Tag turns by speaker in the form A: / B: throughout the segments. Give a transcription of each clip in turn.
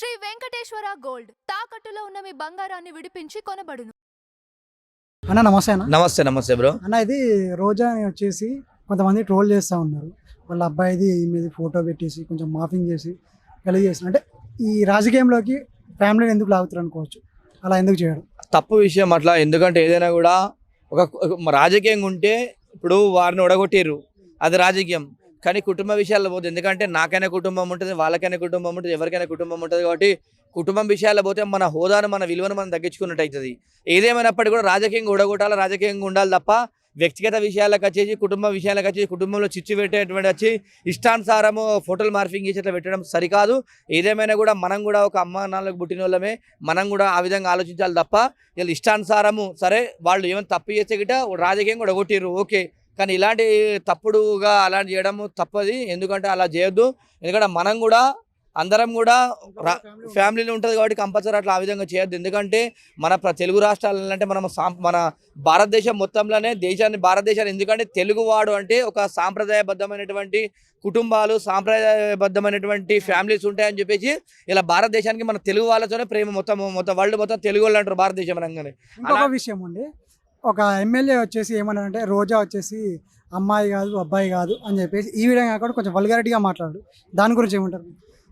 A: Shri Venkateswara gold. తాకట్టులో ఉన్న మీ బంగారాన్ని విడిపించి కొనబడును.
B: అన్న నమస్తే అన్న.
C: నమస్తే నమస్తే బ్రో.
B: అన్న ఇది రోజా అని వచ్చేసి కొంతమంది ట్రోల్ చేస్తూ ఉన్నారు. వాళ్ళ అబ్బాయిది మీద ఫోటో పెట్టేసి కొంచెం మాఫింగ్ చేసి కలిగి చేసి అంటే ఈ రాజకీయంలోకి ఫ్యామిలీని ఎందుకు లాగుతారు అనుకోవచ్చు? అలా ఎందుకు చేయడం?
C: తప్పు విషయం అట్లా. ఎందుకంటే ఏదైనా కూడా ఒక రాజకీయంగా ఉంటే ఇప్పుడు వారిని ఒడగొట్టిర్రు అది రాజకీయం. కానీ కుటుంబ విషయాల్లో పోతే ఎందుకంటే నాకైనా కుటుంబం ఉంటుంది వాళ్ళకైనా కుటుంబం ఉంటుంది ఎవరికైనా కుటుంబం ఉంటుంది కాబట్టి కుటుంబం విషయాల్లో పోతే మన హోదాను మన విలువను మనం తగ్గించుకున్నట్టు అవుతుంది. ఏదేమైనప్పటికీ కూడా రాజకీయంగా ఉడగొట్టాలి రాజకీయంగా ఉండాలి తప్ప వ్యక్తిగత విషయాలకు వచ్చేసి కుటుంబ విషయాలకు వచ్చేసి కుటుంబంలో చిచ్చు పెట్టేటువంటి వచ్చి ఇష్టానుసారము ఫోటోలు మార్ఫింగ్ చేసి అట్లా పెట్టడం సరికాదు. ఏదేమైనా కూడా మనం కూడా ఒక అమ్మ నాన్నలకు పుట్టిన వాళ్ళమే మనం కూడా ఆ విధంగా ఆలోచించాలి తప్ప వీళ్ళు ఇష్టానుసారము సరే వాళ్ళు ఏమైనా తప్పు చేస్తే గిట కూడా కొట్టిర్రు ఓకే. కానీ ఇలాంటి తప్పుడుగా అలాంటి చేయడం తప్పది. ఎందుకంటే అలా చేయొద్దు. ఎందుకంటే మనం కూడా అందరం కూడా ఫ్యామిలీలో ఉంటుంది కాబట్టి కంపల్సరీ అట్లా ఆ విధంగా చేయొద్దు. ఎందుకంటే మన తెలుగు రాష్ట్రాలు అంటే మనం మన భారతదేశం మొత్తంలోనే దేశాన్ని భారతదేశాన్ని ఎందుకంటే తెలుగువాడు అంటే ఒక సాంప్రదాయబద్ధమైనటువంటి కుటుంబాలు సాంప్రదాయబద్ధమైనటువంటి ఫ్యామిలీస్ ఉంటాయని చెప్పేసి ఇలా భారతదేశానికి మన తెలుగు వాళ్ళతోనే ప్రేమ మొత్తం మొత్తం వరల్డ్ మొత్తం తెలుగు వాళ్ళు అంటారు భారతదేశం అనగానే.
B: విషయం ఉంది ఒక ఎమ్మెల్యే వచ్చేసి ఏమన్నారంటే రోజా వచ్చేసి అమ్మాయి కాదు అబ్బాయి కాదు అని చెప్పేసి ఈ విధంగా కాకుండా కొంచెం వల్గారిటీగా మాట్లాడు. దాని గురించి ఏమంటారు?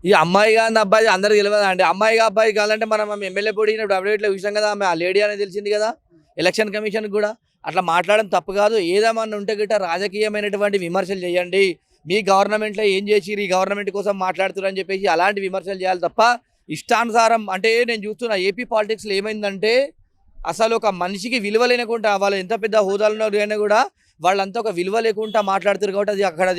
C: ఈ అమ్మాయి కానీ అబ్బాయి అందరికి తెలియదు అండి? అమ్మాయి అబ్బాయి కాదంటే మనం ఎమ్మెల్యే పోటీనప్పుడు అప్డేట్లో చూసాం కదా ఆమె ఆ లేడీ అనేది తెలిసింది కదా ఎలక్షన్ కమిషన్ కూడా. అట్లా మాట్లాడడం తప్పు కాదు. ఏదేమన్నా ఉంటే గిట్ట రాజకీయమైనటువంటి విమర్శలు చేయండి. మీ గవర్నమెంట్లో ఏం చేసిరు ఈ గవర్నమెంట్ కోసం మాట్లాడుతున్నారు అని చెప్పేసి అలాంటి విమర్శలు చేయాలి తప్ప ఇష్టానుసారం అంటే నేను చూస్తున్నా ఏపీ పాలిటిక్స్లో ఏమైందంటే అసలు ఒక మనిషికి విలువ లేకుండా వాళ్ళు ఎంత పెద్ద హోదాలు ఉన్నారు అయినా కూడా వాళ్ళంతా ఒక విలువ లేకుండా మాట్లాడుతారు కాబట్టి అది అక్కడ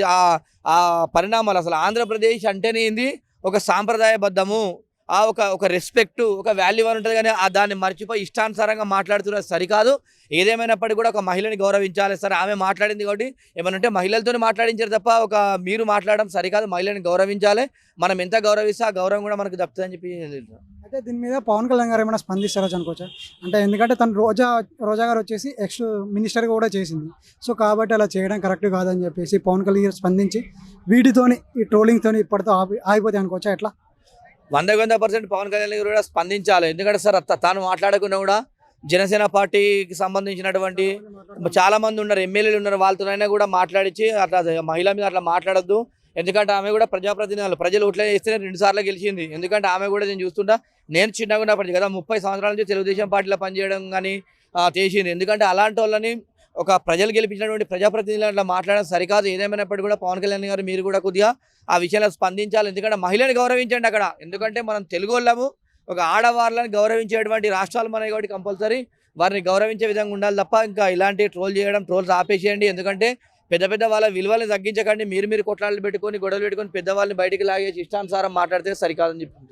C: ఆ పరిణామాలు అసలు ఆంధ్రప్రదేశ్ అంటేనే ఏంది? ఒక సాంప్రదాయబద్ధము ఆ ఒక ఒక రెస్పెక్ట్ ఒక వాల్యూ అని ఉంటుంది కానీ ఆ దాన్ని మర్చిపోయి ఇష్టానుసారంగా మాట్లాడుతున్నది సరికాదు. ఏదేమైనప్పటికీ కూడా ఒక మహిళని గౌరవించాలి. సరే ఆమె మాట్లాడింది కాబట్టి ఏమైనా ఉంటే మహిళలతోనే మాట్లాడించారు తప్ప ఒక మీరు మాట్లాడడం సరికాదు. మహిళని గౌరవించాలి. మనం ఎంత గౌరవిస్తే ఆ గౌరవం కూడా మనకు దక్కుతుందని చెప్పి
B: అయితే దీని మీద పవన్ కళ్యాణ్ గారు ఏమైనా స్పందిస్తారో అనుకోవచ్చా? అంటే ఎందుకంటే తను రోజా రోజా గారు వచ్చేసి ఎక్స్ మినిస్టర్గా కూడా చేసింది. సో కాబట్టి అలా చేయడం కరెక్ట్ కాదని చెప్పేసి పవన్ కళ్యాణ్ గారు స్పందించి వీటితోని ఈ ట్రోలింగ్తోని ఇప్పటితో ఆపి ఆగిపోతాయి అనుకోవచ్చా ఎట్లా?
C: వంద వంద పర్సెంట్ పవన్ కళ్యాణ్ గారు కూడా స్పందించాలి. ఎందుకంటే సార్ తాను మాట్లాడకుండా కూడా జనసేన పార్టీకి సంబంధించినటువంటి చాలా మంది ఉన్నారు ఎమ్మెల్యేలు ఉన్నారు వాళ్ళతోనైనా కూడా మాట్లాడించి అట్లా మహిళ మీద అట్లా మాట్లాడొద్దు. ఎందుకంటే ఆమె కూడా ప్రజాప్రతినిధులు. ప్రజలు ఓట్లే ఇస్తేనే రెండుసార్లు గెలిచింది. ఎందుకంటే ఆమె కూడా నేను చూస్తుంటా నేను చిన్నగా ఉన్నప్పటికీ కదా ముప్పై సంవత్సరాల నుంచి తెలుగుదేశం పార్టీలో పనిచేయడం కానీ చేసింది. ఎందుకంటే అలాంటి వాళ్ళని ఒక ప్రజలు గెలిపించినటువంటి ప్రజాప్రతినిధులు అట్లా మాట్లాడడం సరికాదు. ఏదేమైనప్పటికీ కూడా పవన్ కళ్యాణ్ గారు మీరు కూడా కొద్దిగా ఆ విషయంలో స్పందించాలి. ఎందుకంటే మహిళని గౌరవించండి అక్కడ. ఎందుకంటే మనం తెలుగు వాళ్ళము ఒక ఆడవాళ్ళని గౌరవించేటువంటి రాష్ట్రాలు మనకి కాబట్టి కంపల్సరీ వారిని గౌరవించే విధంగా ఉండాలి తప్ప ఇంకా ఇలాంటి ట్రోల్ చేయడం ట్రోల్స్ ఆపేసేయండి. ఎందుకంటే పెద్ద పెద్ద వాళ్ళ విలువలు తగ్గించకండి. మీరు మీరు కొట్లాటలు పెట్టుకొని గొడవలు పెట్టుకొని పెద్దవాళ్ళని బయటికి లాగేసి ఇష్టానుసారం మాట్లాడితే సరికాదని చెప్తున్నారు